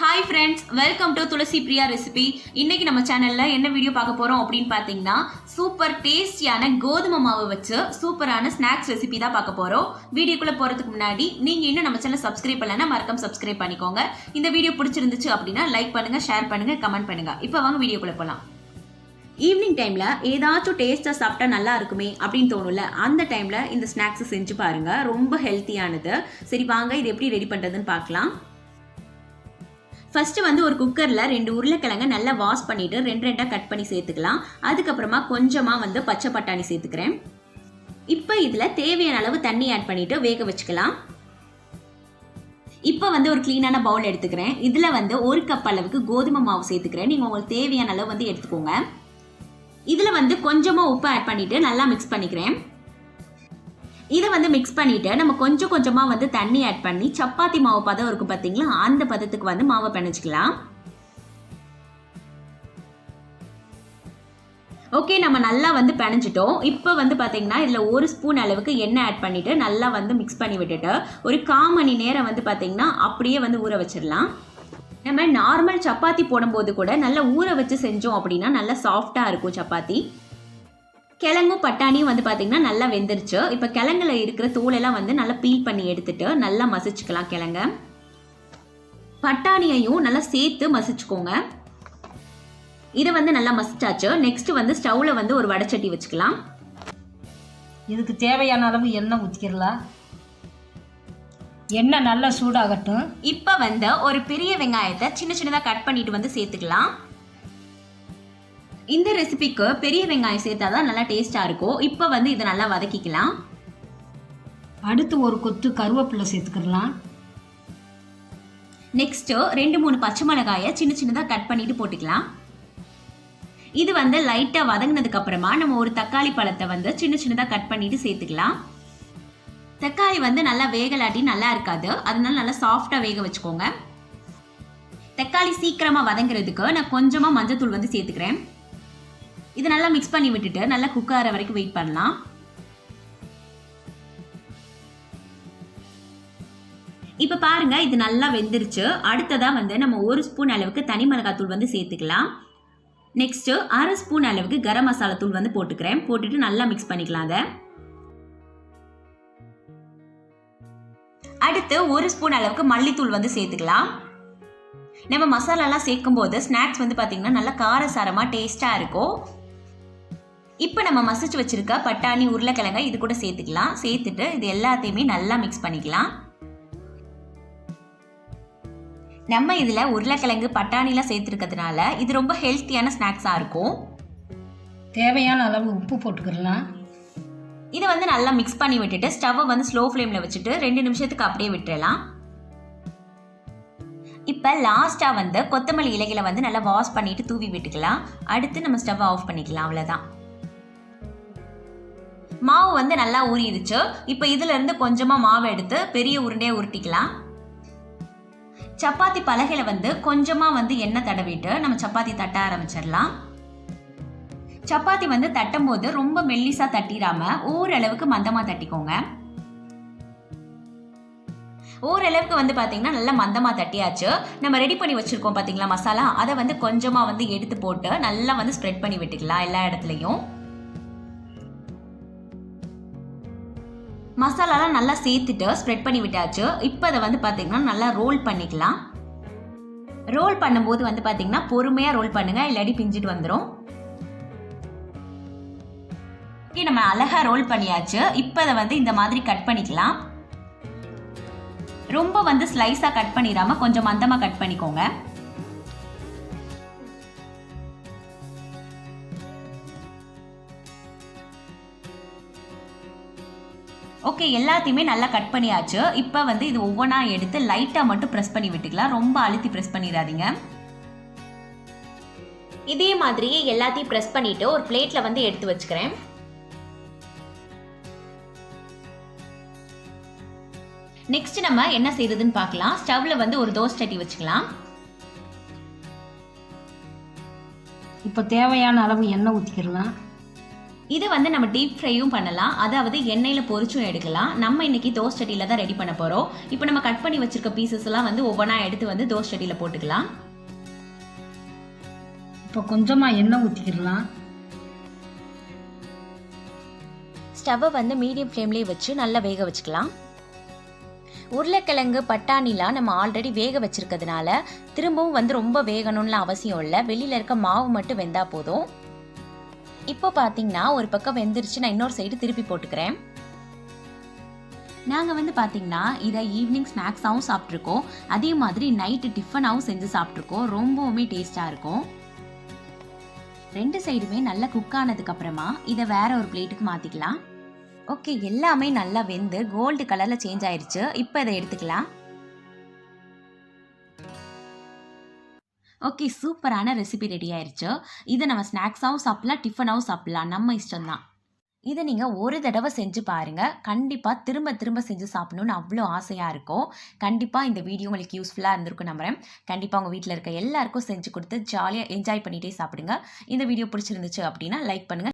Hi friends welcome to Thulasi Priya recipe இன்னைக்கு நம்ம சேனல்ல என்ன வீடியோ பார்க்க போறோம் அப்படின்னு பார்த்தீங்கன்னா சூப்பர் டேஸ்டியான கோதுமை மாவு வச்சு சூப்பரான ஸ்நாக்ஸ் ரெசிபி தான் பார்க்க போறோம். வீடியோக்குள்ள போறதுக்கு முன்னாடி நீங்க இன்னும் நம்ம சேனல் சப்ஸ்கிரைப் பண்ணலன்னா மறக்காம சப்ஸ்கிரைப் பண்ணிக்கோங்க. இந்த வீடியோ பிடிச்சிருந்துச்சு அப்படின்னா லைக் பண்ணுங்க ஷேர் பண்ணுங்க கமெண்ட் பண்ணுங்க. இப்போ வாங்க வீடியோக்குள்ள போலாம். ஈவினிங் டைமில் ஏதாச்சும் டேஸ்ட்டாக சாப்பிட்டா நல்லா இருக்குமே அப்படின்னு தோணும்ல அந்த டைமில் இந்த ஸ்நாக்ஸை செஞ்சு பாருங்கள் ரொம்ப ஹெல்த்தியானது சரி வாங்க இது எப்படி ரெடி பண்ணுறதுன்னு பார்க்கலாம். ஃபர்ஸ்ட் வந்து ஒரு குக்கரில் ரெண்டு உருளைக்கிழங்க நல்லா வாஷ் பண்ணிட்டு ரெண்டு ரெண்டாக கட் பண்ணி சேர்த்துக்கலாம். அதுக்கப்புறமா கொஞ்சமாக வந்து பச்சை பட்டாணி சேர்த்துக்கிறேன். இப்போ இதில் தேவையான அளவு தண்ணி ஆட் பண்ணிட்டு வேக வச்சுக்கலாம். இப்போ வந்து ஒரு க்ளீனான பவுல் எடுத்துக்கிறேன். இதில் வந்து ஒரு கப் அளவுக்கு கோதுமை மாவு சேர்த்துக்கிறேன். நீங்கள் உங்களுக்கு தேவையான அளவு வந்து எடுத்துக்கோங்க. இதில் வந்து கொஞ்சமாக உப்பு ஆட் பண்ணிட்டு நல்லா மிக்ஸ் பண்ணிக்கிறேன். இதை வந்து மிக்ஸ் பண்ணிட்டு நம்ம கொஞ்சம் கொஞ்சமாக வந்து தண்ணி ஆட் பண்ணி சப்பாத்தி மாவு பதம் இருக்கும் பார்த்தீங்களா அந்த பதத்துக்கு வந்து மாவை பிணைச்சிக்கலாம் ஓகே நம்ம நல்லா வந்து பிணைஞ்சிட்டோம். இப்போ வந்து பார்த்தீங்கன்னா இதில் ஒரு ஸ்பூன் அளவுக்கு எண்ணெய் ஆட் பண்ணிவிட்டு நல்லா வந்து மிக்ஸ் பண்ணி விட்டுட்டு ஒரு கால் மணி நேரம் வந்து பார்த்தீங்கன்னா அப்படியே வந்து ஊற வச்சிடலாம். நம்ம நார்மல் சப்பாத்தி போடும்போது கூட நல்லா ஊற வச்சு செஞ்சோம் அப்படின்னா நல்லா சாஃப்டாக இருக்கும் சப்பாத்தி. கிழங்கும் பட்டாணியும் வந்து பார்த்திங்கன்னா நல்லா வெந்துருச்சு. இப்போ கிழங்குல இருக்கிற தோலெல்லாம் வந்து நல்லா பீல் பண்ணி எடுத்துட்டு நல்லா மசிச்சுக்கலாம் கிழங்க. பட்டாணியையும் நல்லா சேர்த்து மசிச்சுக்கோங்க. இதை வந்து நல்லா மசிச்சாச்சு. நெக்ஸ்ட் வந்து ஸ்டவ்ல வந்து ஒரு வடைச்சட்டி வச்சுக்கலாம். இதுக்கு தேவையான அளவு எண்ணெய் ஊற்றிக்கிறலாம் எண்ணெய் நல்லா சூடாகட்டும். இப்போ வந்து ஒரு பெரிய வெங்காயத்தை சின்ன சின்னதாக கட் பண்ணிட்டு வந்து சேர்த்துக்கலாம். இந்த ரெசிபிக்கு பெரிய வெங்காயம் சேர்த்தா தான் நல்லா டேஸ்டாக இருக்கும் இப்போ வந்து இதை நல்லா வதக்கிக்கலாம். அடுத்து ஒரு கொத்து கருவேப்பிலை சேர்த்துக்கிடலாம். நெக்ஸ்ட்டு ரெண்டு மூணு பச்சை மிளகாயை சின்ன சின்னதாக கட் பண்ணிட்டு போட்டுக்கலாம். இது வந்து லைட்டாக வதங்கினதுக்கு அப்புறமா நம்ம ஒரு தக்காளி பழத்தை வந்து சின்ன சின்னதாக கட் பண்ணிட்டு சேர்த்துக்கலாம். தக்காளி வந்து நல்லா வேகலாட்டி நல்லா இருக்காது. அதனால நல்லா சாஃப்டாக வேக வச்சுக்கோங்க. தக்காளி சீக்கிரமாக வதங்குறதுக்கு நான் கொஞ்சமாக மஞ்சத்தூள் வந்து சேர்த்துக்கிறேன். இது நல்லா மிக்ஸ் பண்ணி விட்டுட்டு நல்லா குக் ஆகிற வரைக்கும் வெயிட் பண்ணலாம். இப்போ பாருங்க இது நல்லா வெந்துருச்சு. அடுத்ததா வந்து நம்ம ஒரு ஸ்பூன் அளவுக்கு தனி மிளகாத்தூள் வந்து சேர்த்துக்கலாம். நெக்ஸ்ட் அரை ஸ்பூன் அளவுக்கு கரம் மசாலா தூள் வந்து போட்டுக்கிறேன். போட்டுட்டு நல்லா மிக்ஸ் பண்ணிக்கலாம் அதை. அடுத்து ஒரு ஸ்பூன் அளவுக்கு மல்லித்தூள் வந்து சேர்த்துக்கலாம். நம்ம மசாலாலாம் சேர்க்கும் போது ஸ்நாக்ஸ் வந்து பார்த்தீங்கன்னா நல்லா காரசாரமாக டேஸ்ட்டாக இருக்கும். இப்போ நம்ம மசிச்சு வச்சிருக்க பட்டாணி உருளைக்கிழங்க இது கூட சேர்த்துக்கலாம். சேர்த்துட்டு இது எல்லாத்தையுமே நல்லா மிக்ஸ் பண்ணிக்கலாம். நம்ம இதில் உருளைக்கிழங்கு பட்டாணிலாம் சேர்த்துருக்கிறதுனால இது ரொம்ப ஹெல்த்தியான ஸ்நாக்ஸாக இருக்கும். தேவையான அளவு உப்பு போட்டுக்கிடலாம் இதை வந்து நல்லா மிக்ஸ் பண்ணி விட்டுட்டு ஸ்டவ்வை வந்து ஸ்லோ ஃப்ளேமில் வச்சுட்டு ரெண்டு நிமிஷத்துக்கு அப்படியே விட்டுறலாம். இப்போ லாஸ்ட்டாக வந்து கொத்தமல்லி இலைகளை வந்து நல்லா வாஷ் பண்ணிட்டு தூவி விட்டுக்கலாம். அடுத்து நம்ம ஸ்டவ்வை ஆஃப் பண்ணிக்கலாம் அவ்வளோதான் மாவு வந்து நல்லா ஊறிடுச்சு. இப்போ இதுல இருந்து கொஞ்சமாக மாவு எடுத்து பெரிய உருண்டையை உருட்டிக்கலாம். சப்பாத்தி பலகையில வந்து கொஞ்சமாக வந்து எண்ணெய் தடவிட்டு நம்ம சப்பாத்தி தட்ட ஆரம்பிச்சிடலாம். சப்பாத்தி வந்து தட்டும் போது ரொம்ப மெல்லிசா தட்டிடாம ஓரளவுக்கு மந்தமா தட்டிக்கோங்க. ஓரளவுக்கு வந்து பார்த்தீங்கன்னா நல்லா மந்தமாக தட்டியாச்சு. நம்ம ரெடி பண்ணி வச்சுருக்கோம் பார்த்தீங்களா மசாலா? அதை வந்து கொஞ்சமாக வந்து எடுத்து போட்டு நல்லா வந்து ஸ்ப்ரெட் பண்ணி விட்டுக்கலாம் எல்லா இடத்துலையும். மசாலாலாம் நல்லா சேர்த்துட்டு ஸ்ப்ரெட் பண்ணி விட்டாச்சு. இப்போ அதை வந்து பார்த்தீங்கன்னா நல்லா ரோல் பண்ணிக்கலாம். ரோல் பண்ணும்போது வந்து பார்த்தீங்கன்னா பொறுமையாக ரோல் பண்ணுங்கள் இல்லாட்டி பிஞ்சிட்டு வந்துடும் ஓகே நம்ம அழகாக ரோல் பண்ணியாச்சு. இப்போ அதை வந்து இந்த மாதிரி கட் பண்ணிக்கலாம். ரொம்ப வந்து ஸ்லைஸாக கட் பண்ணிடாம கொஞ்சம் மந்தமாக கட் பண்ணிக்கோங்க. ஓகே எல்லாத்தையுமே நல்லா கட் பண்ணியாச்சு. இப்போ வந்து இது ஒவ்வொன்றா எடுத்து லைட்டாக மட்டும் ப்ரெஸ் பண்ணி விட்டுக்கலாம். ரொம்ப அழுத்தி ப்ரெஸ் பண்ணிடாதீங்க. இதே மாதிரியே எல்லாத்தையும் ப்ரெஸ் பண்ணிட்டு ஒரு பிளேட்டில் வந்து எடுத்து வச்சுக்கிறேன். நெக்ஸ்ட் நம்ம என்ன செய்யறதுன்னு பார்க்கலாம். ஸ்டவ்ல வந்து ஒரு தோசை சட்டி வச்சுக்கலாம். இப்போ தேவையான அளவு எண்ணெய் ஊற்றிக்கிறலாம் இது வந்து நம்ம டீப் ஃப்ரையும் பண்ணலாம். அதாவது எண்ணெயில் பொரிச்சும் எடுக்கலாம். நம்ம இன்னைக்கு தோசை சட்டியில் தான் ரெடி பண்ண போகிறோம் இப்போ நம்ம கட் பண்ணி வச்சிருக்க பீசஸ் எல்லாம் வந்து ஒவ்வொன்றா எடுத்து வந்து தோசை சட்டியில் போட்டுக்கலாம். இப்போ கொஞ்சமாக எண்ணெய் ஊற்றிக்கிடலாம் ஸ்டவ்வை வந்து மீடியம் ஃப்ளேம்லேயே வச்சு நல்லா வேக வச்சுக்கலாம். உருளைக்கிழங்கு பட்டாணிலாம் நம்ம ஆல்ரெடி வேக வச்சிருக்கிறதுனால திரும்பவும் வந்து ரொம்ப வேகணும்லாம் அவசியம் இல்லை. வெளியில் இருக்க மாவு மட்டும் வெந்தா போதும். இப்போ பார்த்தீங்கன்னா ஒரு பக்கம் வெந்துருச்சு நான் இன்னொரு சைடு திருப்பி போட்டுக்கிறேன். நாங்கள் வந்து பார்த்தீங்கன்னா இதை ஈவினிங் ஸ்நாக்ஸாகவும் சாப்பிட்ருக்கோம் அதே மாதிரி நைட்டு டிஃபனாகவும் செஞ்சு சாப்பிட்ருக்கோம் ரொம்பவுமே டேஸ்ட்டாக இருக்கும். ரெண்டு சைடுமே நல்லா குக் ஆனதுக்கப்புறமா இதை வேற ஒரு பிளேட்டுக்கு மாற்றிக்கலாம் ஓகே எல்லாமே நல்லா வெந்து கோல்டு கலரில் சேஞ்ச் ஆயிடுச்சு இப்போ இதை எடுத்துக்கலாம். ஓகே சூப்பரான ரெசிபி ரெடி ஆயிருச்சு. இதை நம்ம ஸ்நாக்ஸாகவும் சாப்பிட்லாம் டிஃபனாகவும் சாப்பிட்லாம். நம்ம இஷ்டம்தான். இதை நீங்கள் ஒரு தடவை செஞ்சு பாருங்கள் கண்டிப்பாக திரும்ப திரும்ப செஞ்சு சாப்பிடணும்னு அவ்வளோ ஆசையாக இருக்கும். கண்டிப்பாக இந்த வீடியோ உங்களுக்கு யூஸ்ஃபுல்லாக இருந்திருக்கும் நம்புறேன். கண்டிப்பாக உங்கள் வீட்டில் இருக்க எல்லாருக்கும் செஞ்சு கொடுத்து ஜாலியாக என்ஜாய் பண்ணிகிட்டே சாப்பிடுங்க. இந்த வீடியோ பிடிச்சிருந்துச்சு அப்படின்னா லைக் பண்ணுங்கள்